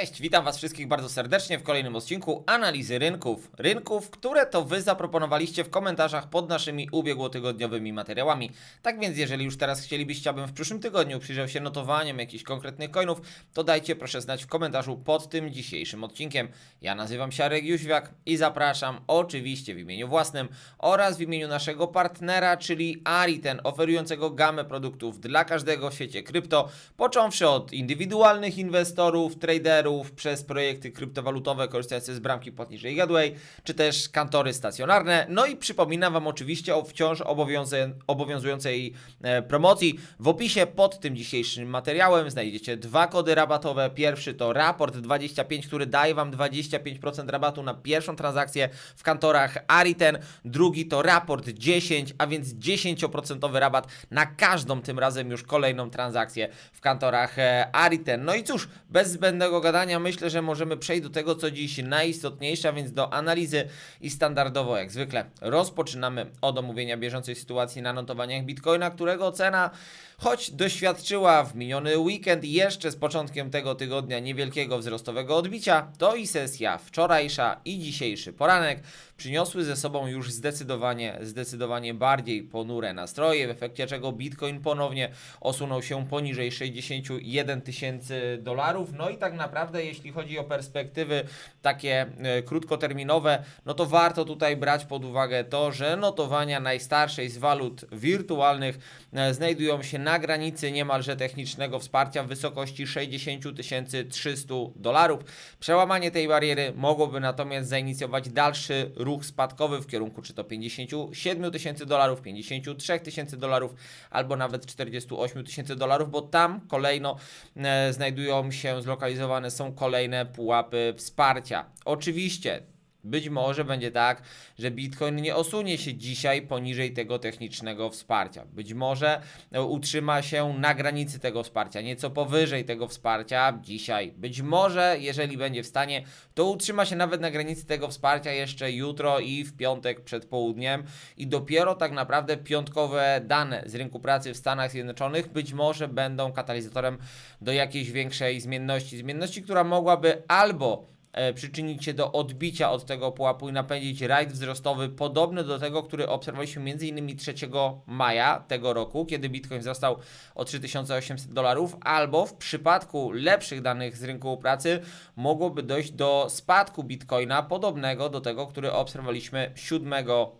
Cześć, witam Was wszystkich bardzo serdecznie w kolejnym odcinku analizy rynków. Rynków, które to Wy zaproponowaliście w komentarzach pod naszymi ubiegłotygodniowymi materiałami. Tak więc, jeżeli już teraz chcielibyście, abym w przyszłym tygodniu przyjrzał się notowaniom jakichś konkretnych coinów, to dajcie proszę znać w komentarzu pod tym dzisiejszym odcinkiem. Ja nazywam się Arek Jóźwiak i zapraszam oczywiście w imieniu własnym oraz w imieniu naszego partnera, czyli Ariten, oferującego gamę produktów dla każdego w świecie krypto, począwszy od indywidualnych inwestorów, traderów, przez projekty kryptowalutowe korzystające z bramki płatniczej Gateway, czy też kantory stacjonarne. No i przypominam Wam oczywiście o wciąż obowiązującej e, promocji. W opisie pod tym dzisiejszym materiałem znajdziecie dwa kody rabatowe. Pierwszy to raport 25, który daje Wam 25% rabatu na pierwszą transakcję w kantorach Ariten. Drugi to raport 10, a więc 10% rabat na każdą tym razem już kolejną transakcję w kantorach e, Ariten. No i cóż, bez zbędnego gadania myślę, że możemy przejść do tego, co dziś najistotniejsze, a więc do analizy i standardowo jak zwykle rozpoczynamy od omówienia bieżącej sytuacji na notowaniach Bitcoina, którego cena choć doświadczyła w miniony weekend jeszcze z początkiem tego tygodnia niewielkiego wzrostowego odbicia, to i sesja wczorajsza i dzisiejszy poranek przyniosły ze sobą już zdecydowanie, zdecydowanie bardziej ponure nastroje, w efekcie czego Bitcoin ponownie osunął się poniżej 61 tysięcy dolarów. No i tak naprawdę, jeśli chodzi o perspektywy takie e, krótkoterminowe, no to warto tutaj brać pod uwagę to, że notowania najstarszej z walut wirtualnych e, znajdują się na granicy niemalże technicznego wsparcia w wysokości 60 300 dolarów. Przełamanie tej bariery mogłoby natomiast zainicjować dalszy ruch spadkowy w kierunku czy to 57 tysięcy dolarów, 53 tysięcy dolarów albo nawet 48 tysięcy dolarów, bo tam kolejno e, znajdują się zlokalizowane są kolejne pułapy wsparcia. Oczywiście być może będzie tak, że Bitcoin nie osunie się dzisiaj poniżej tego technicznego wsparcia. Być może e, utrzyma się na granicy tego wsparcia, nieco powyżej tego wsparcia dzisiaj. Być może, jeżeli będzie w stanie, to utrzyma się nawet na granicy tego wsparcia jeszcze jutro i w piątek przed południem. I dopiero tak naprawdę piątkowe dane z rynku pracy w Stanach Zjednoczonych być może będą katalizatorem do jakiejś większej zmienności. Zmienności, która mogłaby albo przyczynić się do odbicia od tego pułapu i napędzić rajd wzrostowy podobny do tego, który obserwowaliśmy m.in. 3 maja tego roku, kiedy Bitcoin wzrastał o 3800 dolarów, albo w przypadku lepszych danych z rynku pracy mogłoby dojść do spadku Bitcoina podobnego do tego, który obserwowaliśmy 7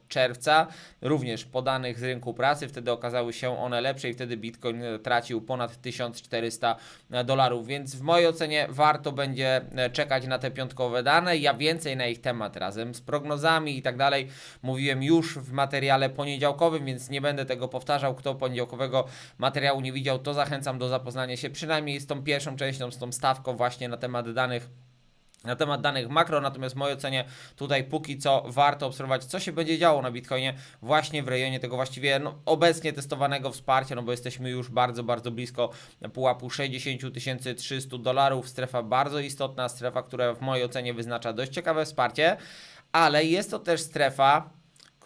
czerwca, również po danych z rynku pracy, wtedy okazały się one lepsze i wtedy Bitcoin e, tracił ponad 1400 dolarów, więc w mojej ocenie warto będzie e, czekać na te piątkowe dane. Ja więcej na ich temat razem z prognozami i tak dalej mówiłem już w materiale poniedziałkowym, więc nie będę tego powtarzał. Kto poniedziałkowego materiału nie widział, to zachęcam do zapoznania się przynajmniej z tą pierwszą częścią, z tą stawką właśnie na temat danych na temat danych makro, natomiast w mojej ocenie tutaj póki co warto obserwować, co się będzie działo na Bitcoinie właśnie w rejonie tego właściwie no, obecnie testowanego wsparcia, no bo jesteśmy już bardzo, bardzo blisko pułapu 60 300 dolarów, strefa bardzo istotna, strefa, która w mojej ocenie wyznacza dość ciekawe wsparcie, ale jest to też strefa,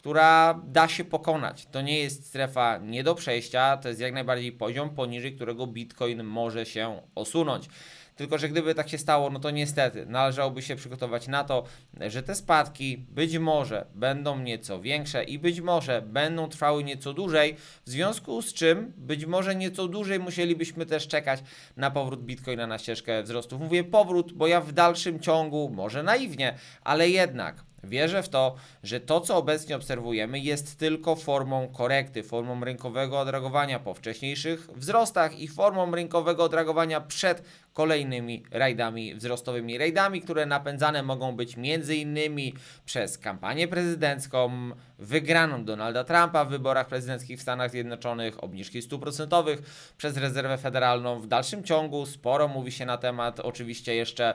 która da się pokonać. To nie jest strefa nie do przejścia, to jest jak najbardziej poziom, poniżej którego Bitcoin może się osunąć. Tylko, że gdyby tak się stało, no to niestety należałoby się przygotować na to, że te spadki być może będą nieco większe i być może będą trwały nieco dłużej, w związku z czym być może nieco dłużej musielibyśmy też czekać na powrót Bitcoina na ścieżkę wzrostu. Mówię powrót, bo ja w dalszym ciągu, może naiwnie, ale jednak Wierzę w to, że to, co obecnie obserwujemy, jest tylko formą korekty, formą rynkowego odreagowania po wcześniejszych wzrostach i formą rynkowego odreagowania przed kolejnymi rajdami wzrostowymi. Rajdami, które napędzane mogą być innymi przez kampanię prezydencką, wygraną Donalda Trumpa w wyborach prezydenckich w Stanach Zjednoczonych, obniżki stóp procentowych przez rezerwę federalną. W dalszym ciągu sporo mówi się na temat oczywiście jeszcze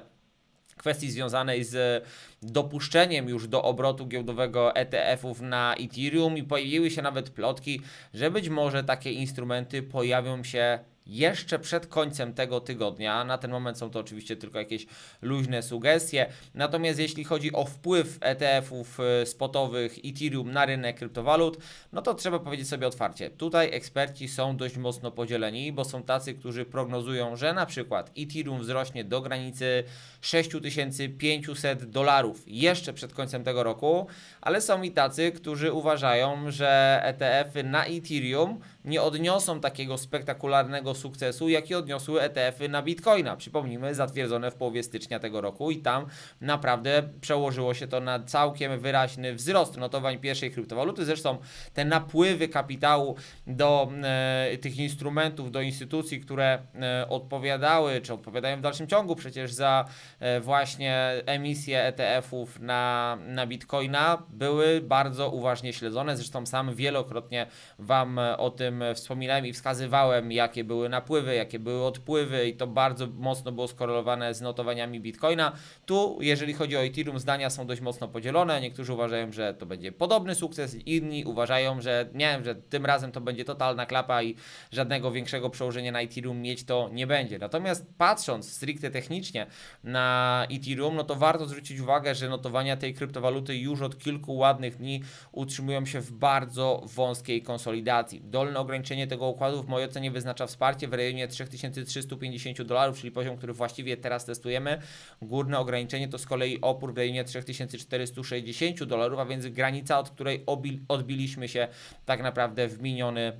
kwestii związanej z dopuszczeniem już do obrotu giełdowego ETF-ów na Ethereum i pojawiły się nawet plotki, że być może takie instrumenty pojawią się jeszcze przed końcem tego tygodnia. Na ten moment są to oczywiście tylko jakieś luźne sugestie. Natomiast jeśli chodzi o wpływ ETF-ów y, spotowych Ethereum na rynek kryptowalut, no to trzeba powiedzieć sobie otwarcie. Tutaj eksperci są dość mocno podzieleni, bo są tacy, którzy prognozują, że na przykład Ethereum wzrośnie do granicy 6500 dolarów jeszcze przed końcem tego roku, ale są i tacy, którzy uważają, że ETF-y na Ethereum nie odniosą takiego spektakularnego sukcesu, jaki odniosły ETF-y na Bitcoina. Przypomnijmy, zatwierdzone w połowie stycznia tego roku i tam naprawdę przełożyło się to na całkiem wyraźny wzrost notowań pierwszej kryptowaluty. Zresztą te napływy kapitału do e, tych instrumentów, do instytucji, które e, odpowiadały, czy odpowiadają w dalszym ciągu przecież za e, właśnie emisję ETF-ów na, na Bitcoina, były bardzo uważnie śledzone. Zresztą sam wielokrotnie Wam e, o tym wspominałem i wskazywałem, jakie były napływy, jakie były odpływy i to bardzo mocno było skorelowane z notowaniami Bitcoina. Tu, jeżeli chodzi o Ethereum, zdania są dość mocno podzielone. Niektórzy uważają, że to będzie podobny sukces, inni uważają, że nie wiem, że tym razem to będzie totalna klapa i żadnego większego przełożenia na Ethereum mieć to nie będzie. Natomiast patrząc stricte technicznie na Ethereum, no to warto zwrócić uwagę, że notowania tej kryptowaluty już od kilku ładnych dni utrzymują się w bardzo wąskiej konsolidacji. Dolne ograniczenie tego układu w mojej ocenie wyznacza wsparcie w rejonie 3350 dolarów, czyli poziom, który właściwie teraz testujemy. Górne ograniczenie to z kolei opór w rejonie 3460 dolarów, a więc granica, od której odbiliśmy się tak naprawdę w miniony, e,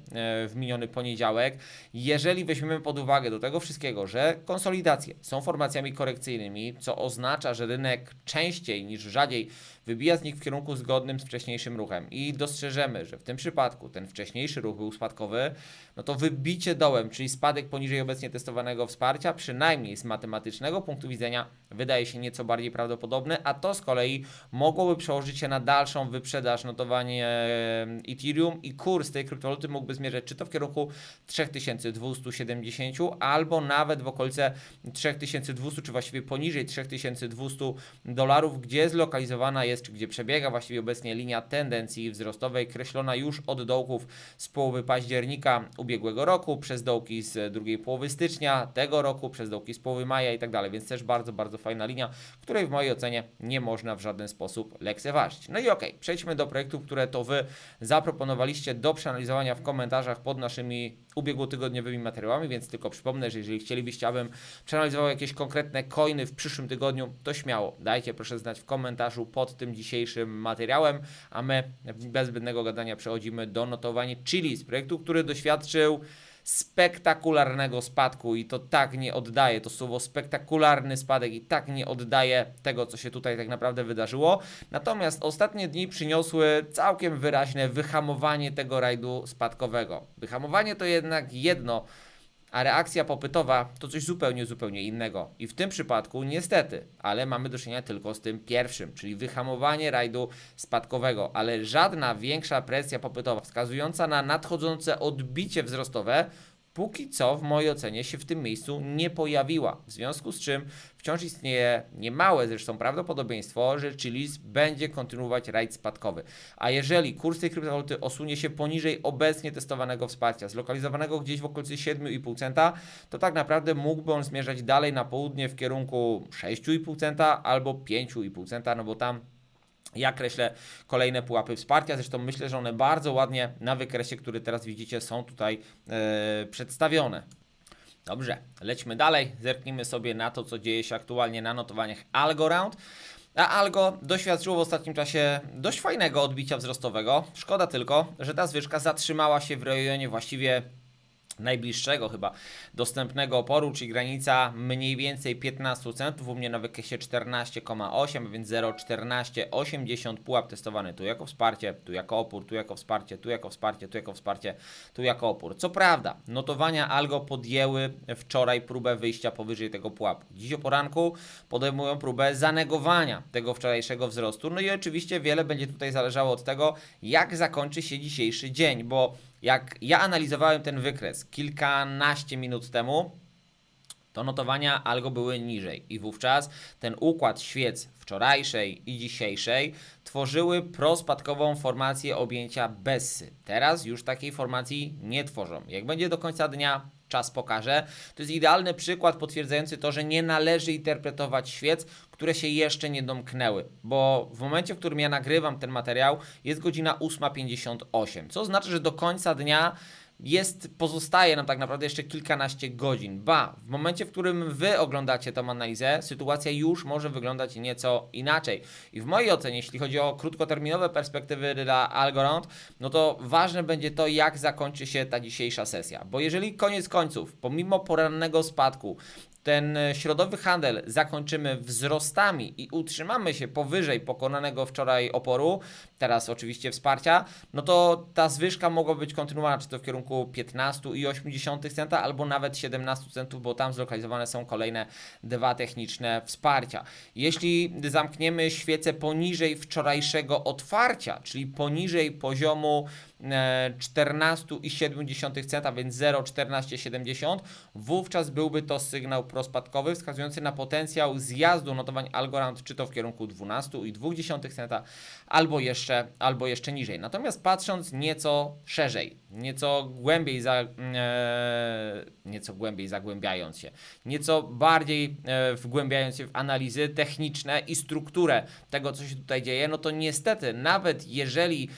w miniony poniedziałek. Jeżeli weźmiemy pod uwagę do tego wszystkiego, że konsolidacje są formacjami korekcyjnymi, co oznacza, że rynek częściej niż rzadziej wybija z nich w kierunku zgodnym z wcześniejszym ruchem i dostrzeżemy, że w tym przypadku ten wcześniejszy ruch był spadkowy, no to wybicie dołem, czyli spadek poniżej obecnie testowanego wsparcia, przynajmniej z matematycznego punktu widzenia, wydaje się nieco bardziej prawdopodobne, a to z kolei mogłoby przełożyć się na dalszą wyprzedaż notowanie Ethereum i kurs tej kryptowaluty mógłby zmierzać czy to w kierunku 3270 albo nawet w okolice 3200, czy właściwie poniżej 3200 dolarów, gdzie zlokalizowana jest, czy gdzie przebiega właściwie obecnie linia tendencji wzrostowej, kreślona już od dołków z połowy października ubiegłego roku, przez dołki z drugiej połowy stycznia tego roku, przez dołki z połowy maja i tak dalej, więc też bardzo, bardzo fajna linia, której w mojej ocenie nie można w żaden sposób lekceważyć. No i okej, przejdźmy do projektów, które to Wy zaproponowaliście do przeanalizowania w komentarzach pod naszymi ubiegłotygodniowymi materiałami, więc tylko przypomnę, że jeżeli chcielibyście, abym przeanalizował jakieś konkretne coiny w przyszłym tygodniu, to śmiało dajcie proszę znać w komentarzu pod tym dzisiejszym materiałem, a my bez zbędnego gadania przechodzimy do notowania Chili z projektu, który doświadczył spektakularnego spadku i to tak nie oddaje, to słowo spektakularny spadek i tak nie oddaje tego, co się tutaj tak naprawdę wydarzyło. Natomiast ostatnie dni przyniosły całkiem wyraźne wyhamowanie tego rajdu spadkowego. Wyhamowanie to jednak jedno, a reakcja popytowa to coś zupełnie, zupełnie innego. I w tym przypadku niestety, ale mamy do czynienia tylko z tym pierwszym, czyli wyhamowanie rajdu spadkowego, ale żadna większa presja popytowa wskazująca na nadchodzące odbicie wzrostowe póki co w mojej ocenie się w tym miejscu nie pojawiła. W związku z czym wciąż istnieje niemałe zresztą prawdopodobieństwo, że Chilis będzie kontynuować rajd spadkowy. A jeżeli kurs tej kryptowaluty osunie się poniżej obecnie testowanego wsparcia, zlokalizowanego gdzieś w okolicy 7,5 centa, to tak naprawdę mógłby on zmierzać dalej na południe w kierunku 6,5 centa albo 5,5 centa, no bo tam ja kreślę kolejne pułapy wsparcia, zresztą myślę, że one bardzo ładnie na wykresie, który teraz widzicie, są tutaj e, przedstawione. Dobrze, lećmy dalej, zerknijmy sobie na to, co dzieje się aktualnie na notowaniach Algorand. A Algo doświadczyło w ostatnim czasie dość fajnego odbicia wzrostowego. Szkoda tylko, że ta zwyżka zatrzymała się w rejonie właściwie najbliższego chyba dostępnego oporu, czyli granica mniej więcej 15 centów, u mnie na wykresie 14,8, więc 0,1480 pułap testowany tu jako wsparcie, tu jako opór, tu jako wsparcie, tu jako wsparcie, tu jako wsparcie, tu jako opór. Co prawda, notowania Algo podjęły wczoraj próbę wyjścia powyżej tego pułapu. Dziś o poranku podejmują próbę zanegowania tego wczorajszego wzrostu. No i oczywiście wiele będzie tutaj zależało od tego, jak zakończy się dzisiejszy dzień, bo jak ja analizowałem ten wykres kilkanaście minut temu, to notowania algo były niżej i wówczas ten układ świec wczorajszej i dzisiejszej tworzyły prospadkową formację objęcia Bessy. Teraz już takiej formacji nie tworzą. Jak będzie do końca dnia, czas pokaże. To jest idealny przykład potwierdzający to, że nie należy interpretować świec, które się jeszcze nie domknęły, bo w momencie, w którym ja nagrywam ten materiał, jest godzina 8.58, co oznacza, że do końca dnia jest, pozostaje nam tak naprawdę jeszcze kilkanaście godzin. Ba, w momencie, w którym wy oglądacie tą analizę, sytuacja już może wyglądać nieco inaczej. I w mojej ocenie, jeśli chodzi o krótkoterminowe perspektywy dla Algorand, no to ważne będzie to, jak zakończy się ta dzisiejsza sesja. Bo jeżeli koniec końców, pomimo porannego spadku, ten e, środowy handel zakończymy wzrostami i utrzymamy się powyżej pokonanego wczoraj oporu, teraz oczywiście wsparcia, no to ta zwyżka mogła być kontynuowana, czy to w kierunku 15,8 centa, albo nawet 17 centów, bo tam zlokalizowane są kolejne dwa techniczne wsparcia. Jeśli zamkniemy świecę poniżej wczorajszego otwarcia, czyli poniżej poziomu 14,7 centa, więc 0,1470, wówczas byłby to sygnał prospadkowy wskazujący na potencjał zjazdu notowań Algorand, czy to w kierunku 12,2 centa, albo jeszcze, albo jeszcze niżej. Natomiast patrząc nieco szerzej, nieco głębiej, za, e, nieco głębiej zagłębiając się, nieco bardziej e, wgłębiając się w analizy techniczne i strukturę tego, co się tutaj dzieje, no to niestety, nawet jeżeli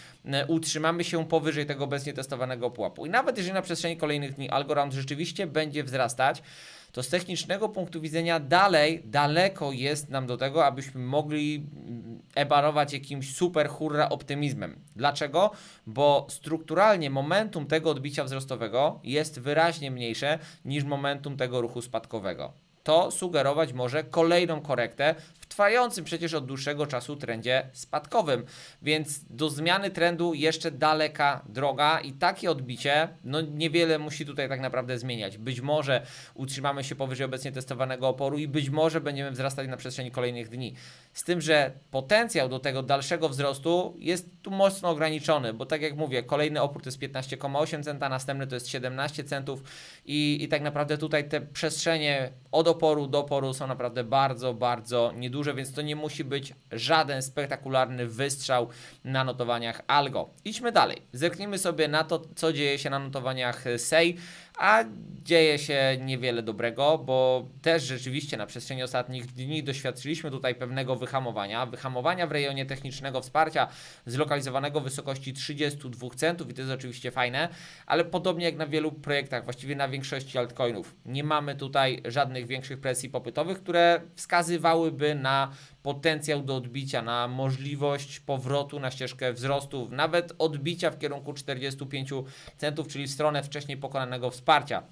utrzymamy się powyżej tego obecnie testowanego pułapu i nawet jeżeli na przestrzeni kolejnych dni algorytm rzeczywiście będzie wzrastać, to z technicznego punktu widzenia dalej, daleko jest nam do tego, abyśmy mogli mm, ebarować jakimś super hurra optymizmem. Dlaczego? Bo strukturalnie momentum tego odbicia wzrostowego jest wyraźnie mniejsze niż momentum tego ruchu spadkowego. To sugerować może kolejną korektę w trwającym przecież od dłuższego czasu trendzie spadkowym. Więc do zmiany trendu jeszcze daleka droga i takie odbicie no niewiele musi tutaj tak naprawdę zmieniać. Być może utrzymamy się powyżej obecnie testowanego oporu i być może będziemy wzrastać na przestrzeni kolejnych dni. Z tym, że potencjał do tego dalszego wzrostu jest tu mocno ograniczony, bo tak jak mówię, kolejny opór to jest 15,8 centa, następny to jest 17 centów i, i tak naprawdę tutaj te przestrzenie od oporu do oporu są naprawdę bardzo, bardzo nieduże, więc to nie musi być żaden spektakularny wystrzał na notowaniach Algo. Idźmy dalej. Zerknijmy sobie na to, co dzieje się na notowaniach SEI, a dzieje się niewiele dobrego, bo też rzeczywiście na przestrzeni ostatnich dni doświadczyliśmy tutaj pewnego wyhamowania, wyhamowania w rejonie technicznego wsparcia zlokalizowanego w wysokości 32 centów i to jest oczywiście fajne, ale podobnie jak na wielu projektach, właściwie na większości altcoinów, nie mamy tutaj żadnych większych presji popytowych, które wskazywałyby na potencjał do odbicia, na możliwość powrotu na ścieżkę wzrostów, nawet odbicia w kierunku 45 centów, czyli w stronę wcześniej pokonanego wsparcia.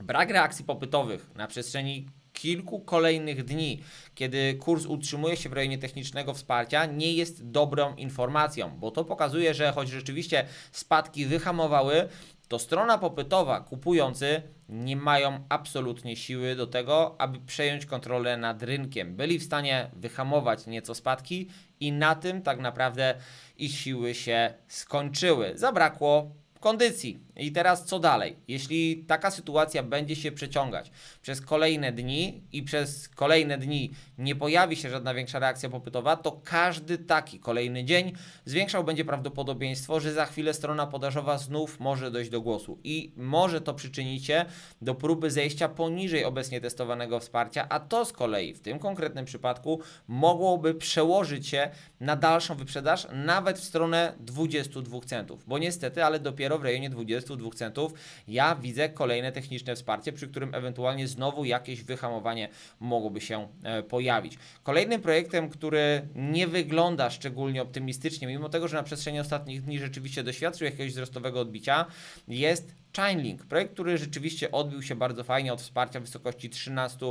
Brak reakcji popytowych na przestrzeni kilku kolejnych dni, kiedy kurs utrzymuje się w rejonie technicznego wsparcia, nie jest dobrą informacją, bo to pokazuje, że choć rzeczywiście spadki wyhamowały, to strona popytowa, kupujący, nie mają absolutnie siły do tego, aby przejąć kontrolę nad rynkiem. Byli w stanie wyhamować nieco spadki i na tym tak naprawdę ich siły się skończyły. Zabrakło kondycji. I teraz co dalej? Jeśli taka sytuacja będzie się przeciągać przez kolejne dni i przez kolejne dni nie pojawi się żadna większa reakcja popytowa, to każdy taki kolejny dzień zwiększał będzie prawdopodobieństwo, że za chwilę strona podażowa znów może dojść do głosu i może to przyczynić się do próby zejścia poniżej obecnie testowanego wsparcia, a to z kolei w tym konkretnym przypadku mogłoby przełożyć się na dalszą wyprzedaż nawet w stronę 22 centów, bo niestety, ale dopiero w rejonie 22 centów ja widzę kolejne techniczne wsparcie, przy którym ewentualnie znowu jakieś wyhamowanie mogłoby się e, pojawić. Kolejnym projektem, który nie wygląda szczególnie optymistycznie, mimo tego, że na przestrzeni ostatnich dni rzeczywiście doświadczył jakiegoś wzrostowego odbicia, jest Chainlink, projekt, który rzeczywiście odbił się bardzo fajnie od wsparcia w wysokości 13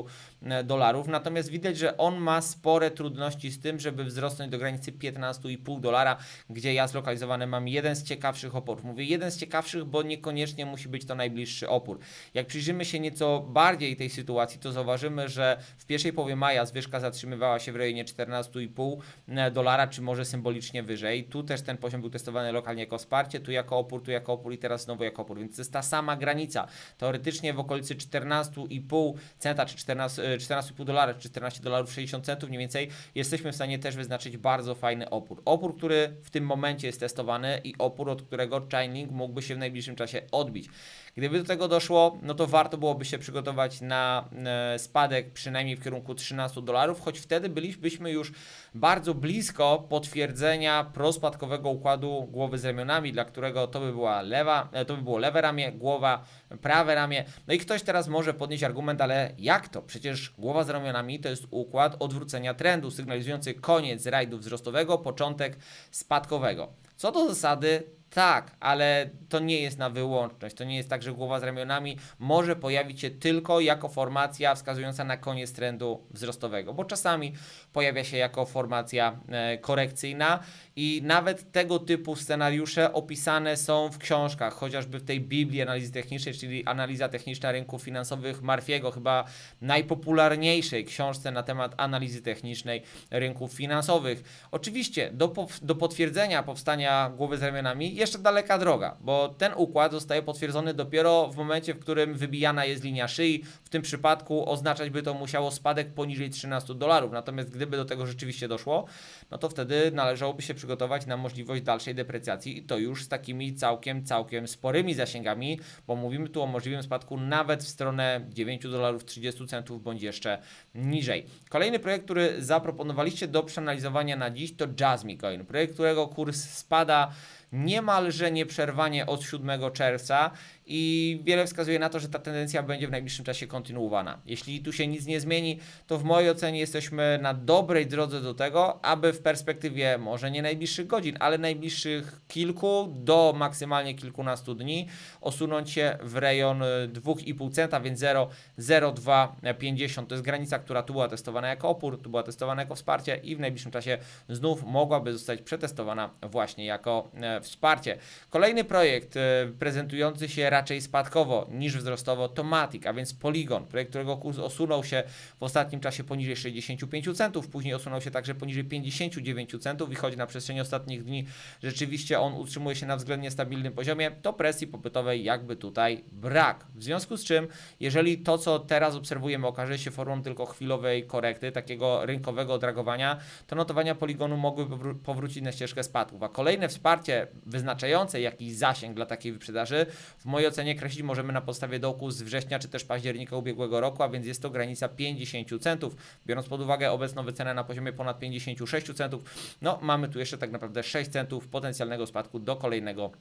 dolarów, natomiast widać, że on ma spore trudności z tym, żeby wzrosnąć do granicy 15,5 dolara, gdzie ja zlokalizowany mam jeden z ciekawszych oporów. Mówię jeden z ciekawszych, bo niekoniecznie musi być to najbliższy opór. Jak przyjrzymy się nieco bardziej tej sytuacji, to zauważymy, że w pierwszej połowie maja zwyżka zatrzymywała się w rejonie 14,5 dolara, czy może symbolicznie wyżej. Tu też ten poziom był testowany lokalnie jako wsparcie, tu jako opór, tu jako opór i teraz znowu jako opór, więc ta sama granica. Teoretycznie w okolicy 14,5 centa, czy 14 e, 14,5 dolara, czy 14 dolarów 60 centów mniej więcej, jesteśmy w stanie też wyznaczyć bardzo fajny opór. Opór, który w tym momencie jest testowany i opór, od którego Chainlink mógłby się w najbliższym czasie odbić. Gdyby do tego doszło, no to warto byłoby się przygotować na e, spadek przynajmniej w kierunku 13 dolarów, choć wtedy bylibyśmy już bardzo blisko potwierdzenia prospadkowego układu głowy z ramionami, dla którego to by była lewa, e, to by było lewe ramię, głowa, prawe ramię. No i ktoś teraz może podnieść argument, ale jak to? Przecież głowa z ramionami to jest układ odwrócenia trendu, sygnalizujący koniec rajdu wzrostowego, początek spadkowego. Co do zasady, tak, ale to nie jest na wyłączność. To nie jest tak, że głowa z ramionami może pojawić się tylko jako formacja wskazująca na koniec trendu wzrostowego, bo czasami pojawia się jako formacja e, korekcyjna i nawet tego typu scenariusze opisane są w książkach, chociażby w tej Biblii analizy technicznej, czyli analiza techniczna rynków finansowych Marfiego, chyba najpopularniejszej książce na temat analizy technicznej rynków finansowych. Oczywiście do, do potwierdzenia powstania głowy z ramionami jeszcze daleka droga, bo ten układ zostaje potwierdzony dopiero w momencie, w którym wybijana jest linia szyi. W tym przypadku oznaczać by to musiało spadek poniżej 13 dolarów. Natomiast gdyby do tego rzeczywiście doszło, no to wtedy należałoby się przygotować na możliwość dalszej deprecjacji i to już z takimi całkiem, całkiem sporymi zasięgami, bo mówimy tu o możliwym spadku nawet w stronę 9 dolarów 30 centów bądź jeszcze niżej. Kolejny projekt, który zaproponowaliście do przeanalizowania na dziś to Jasmine Coin, projekt, którego kurs spada niemalże nieprzerwanie od 7 czerwca i wiele wskazuje na to, że ta tendencja będzie w najbliższym czasie kontynuowana. Jeśli tu się nic nie zmieni, to w mojej ocenie jesteśmy na dobrej drodze do tego, aby w perspektywie może nie najbliższych godzin, ale najbliższych kilku do maksymalnie kilkunastu dni osunąć się w rejon y, 2,5 centa, więc 0,0250 to jest granica, która tu była testowana jako opór, tu była testowana jako wsparcie i w najbliższym czasie znów mogłaby zostać przetestowana właśnie jako e, wsparcie. Kolejny projekt e, prezentujący się raczej spadkowo niż wzrostowo to Matic, a więc Polygon, projekt, którego kurs osunął się w ostatnim czasie poniżej 65 centów, później osunął się także poniżej 59 centów i choć na przestrzeni ostatnich dni rzeczywiście on utrzymuje się na względnie stabilnym poziomie, to presji popytowej jakby tutaj brak. W związku z czym, jeżeli to, co teraz obserwujemy, okaże się formą tylko chwilowej korekty, takiego rynkowego dragowania, to notowania poligonu powró- powrócić na ścieżkę spadków. A kolejne wsparcie wyznaczające jakiś zasięg dla takiej wyprzedaży, w mojej ocenie kreślić możemy na podstawie dołku z września czy też października ubiegłego roku, a więc jest to granica 50 centów. Biorąc pod uwagę obecną wycenę na poziomie ponad 56 centów, no mamy tu jeszcze tak naprawdę 6 centów potencjalnego spadku do kolejnego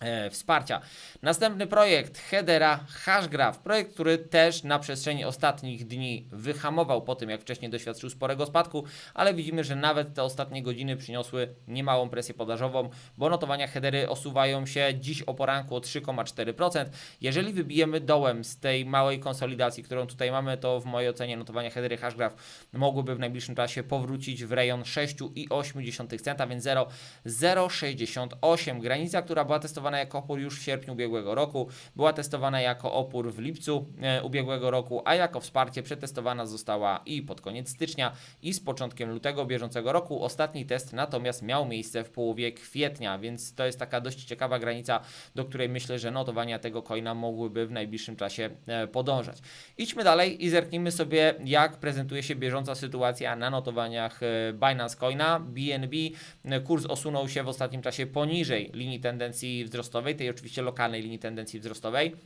e, wsparcia. Następny projekt Hedera Hashgraph, projekt, który też na przestrzeni ostatnich dni wyhamował po tym, jak wcześniej doświadczył sporego spadku, ale widzimy, że nawet te ostatnie godziny przyniosły niemałą presję podażową, bo notowania Hedery osuwają się dziś o poranku o 3,4%. Jeżeli wybijemy dołem z tej małej konsolidacji, którą tutaj mamy, to w mojej ocenie notowania Hedery Hashgraph mogłyby w najbliższym czasie powrócić w rejon 6,8 centa, więc 0,068. Granica, która była testowana jako opór już w sierpniu ubiegłego roku, była testowana jako opór w lipcu e, ubiegłego roku, a jako wsparcie przetestowana została i pod koniec stycznia i z początkiem lutego bieżącego roku. Ostatni test natomiast miał miejsce w połowie kwietnia, więc to jest taka dość ciekawa granica, do której myślę, że notowania tego coina mogłyby w najbliższym czasie e, podążać. Idźmy dalej i zerknijmy sobie, jak prezentuje się bieżąca sytuacja na notowaniach e, Binance Coina. BNB kurs osunął się w ostatnim czasie poniżej linii tendencji wzrostowej, tej oczywiście lokalnej linii tendencji wzrostowej.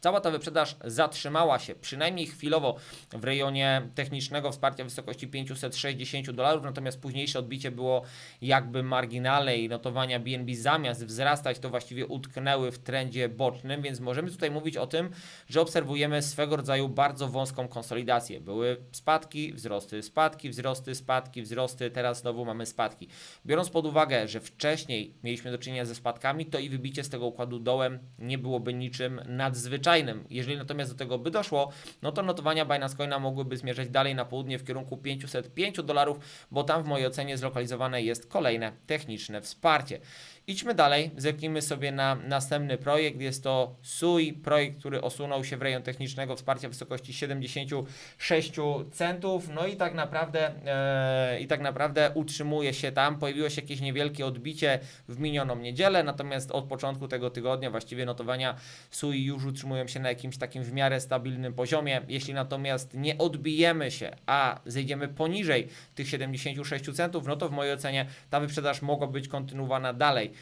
Cała ta wyprzedaż zatrzymała się przynajmniej chwilowo w rejonie technicznego wsparcia w wysokości 560 dolarów, natomiast późniejsze odbicie było jakby marginalne i notowania BNB zamiast wzrastać, to właściwie utknęły w trendzie bocznym, więc możemy tutaj mówić o tym, że obserwujemy swego rodzaju bardzo wąską konsolidację. Były spadki, wzrosty, spadki, wzrosty, spadki, wzrosty, teraz znowu mamy spadki. Biorąc pod uwagę, że wcześniej mieliśmy do czynienia ze spadkami, to i wybicie z tego układu dołem nie byłoby niczym nadzwyczajnym. Jeżeli natomiast do tego by doszło, no to notowania Binance Coina mogłyby zmierzać dalej na południe w kierunku 505 dolarów, bo tam w mojej ocenie zlokalizowane jest kolejne techniczne wsparcie. Idźmy dalej, zerknijmy sobie na następny projekt. Jest to SUI, projekt, który osunął się w rejon technicznego wsparcia w wysokości 76 centów. No i tak naprawdę e, i tak naprawdę utrzymuje się tam. Pojawiło się jakieś niewielkie odbicie w minioną niedzielę, natomiast od początku tego tygodnia właściwie notowania SUI już utrzymują się na jakimś takim w miarę stabilnym poziomie. Jeśli natomiast nie odbijemy się, a zejdziemy poniżej tych 76 centów, no to w mojej ocenie ta wyprzedaż mogła być kontynuowana dalej.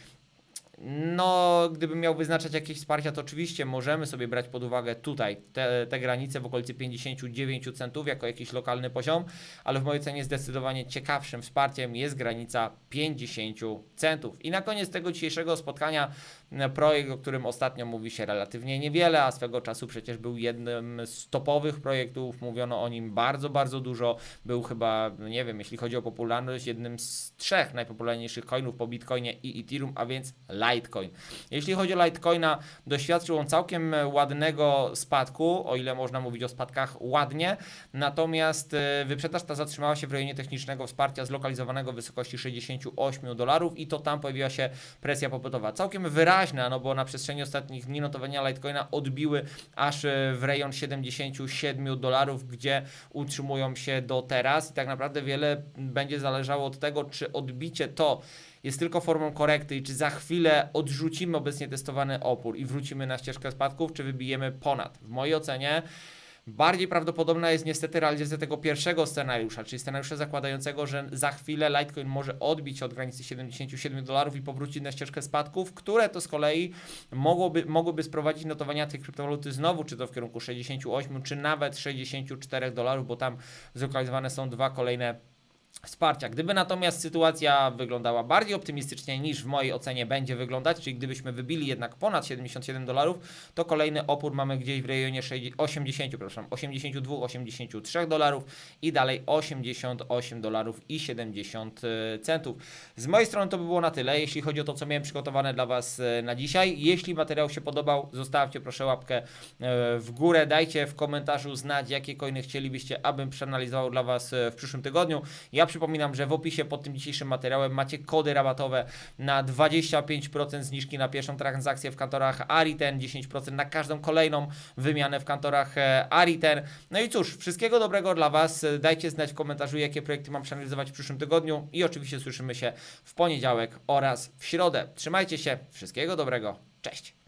No, gdybym miał wyznaczać jakieś wsparcia, to oczywiście możemy sobie brać pod uwagę tutaj te, te granice w okolicy 59 centów jako jakiś lokalny poziom, ale w mojej ocenie zdecydowanie ciekawszym wsparciem jest granica 50 centów. I na koniec tego dzisiejszego spotkania m, projekt, o którym ostatnio mówi się relatywnie niewiele, a swego czasu przecież był jednym z topowych projektów, mówiono o nim bardzo, bardzo dużo. Był chyba, nie wiem, jeśli chodzi o popularność, jednym z trzech najpopularniejszych coinów po Bitcoinie i Ethereum, a więc Litecoin. Jeśli chodzi o Litecoina, doświadczył on całkiem ładnego spadku, o ile można mówić o spadkach ładnie, natomiast e, wyprzedaż ta zatrzymała się w rejonie technicznego wsparcia zlokalizowanego w wysokości 68 dolarów i to tam pojawiła się presja popytowa. Całkiem wyraźna, no bo na przestrzeni ostatnich dni notowania Litecoina odbiły aż e, w rejon 77 dolarów, gdzie utrzymują się do teraz i tak naprawdę wiele będzie zależało od tego, czy odbicie to jest tylko formą korekty i czy za chwilę odrzucimy obecnie testowany opór i wrócimy na ścieżkę spadków, czy wybijemy ponad. W mojej ocenie bardziej prawdopodobna jest niestety realizacja tego pierwszego scenariusza, czyli scenariusza zakładającego, że za chwilę Litecoin może odbić od granicy 77 dolarów i powrócić na ścieżkę spadków, które to z kolei mogłoby, mogłyby sprowadzić notowania tej kryptowaluty znowu, czy to w kierunku 68, czy nawet 64 dolarów, bo tam zlokalizowane są dwa kolejne wsparcia. Gdyby natomiast sytuacja wyglądała bardziej optymistycznie niż w mojej ocenie będzie wyglądać, czyli gdybyśmy wybili jednak ponad 77 dolarów, to kolejny opór mamy gdzieś w rejonie 60 80, przepraszam, 82-83 dolarów i dalej 88 dolarów i 70 centów. Z mojej strony to by było na tyle, jeśli chodzi o to, co miałem przygotowane dla Was e, na dzisiaj. Jeśli materiał się podobał, zostawcie proszę łapkę e, w górę, dajcie w komentarzu znać, jakie coiny chcielibyście, abym przeanalizował dla Was e, w przyszłym tygodniu. Ja przypominam, że w opisie pod tym dzisiejszym materiałem macie kody rabatowe na 25% zniżki na pierwszą transakcję w kantorach Ariten, 10% na każdą kolejną wymianę w kantorach e, Ariten. No i cóż, wszystkiego dobrego dla Was. Dajcie znać w komentarzu, jakie projekty mam przeanalizować w przyszłym tygodniu i oczywiście słyszymy się w poniedziałek oraz w środę. Trzymajcie się, wszystkiego dobrego, cześć!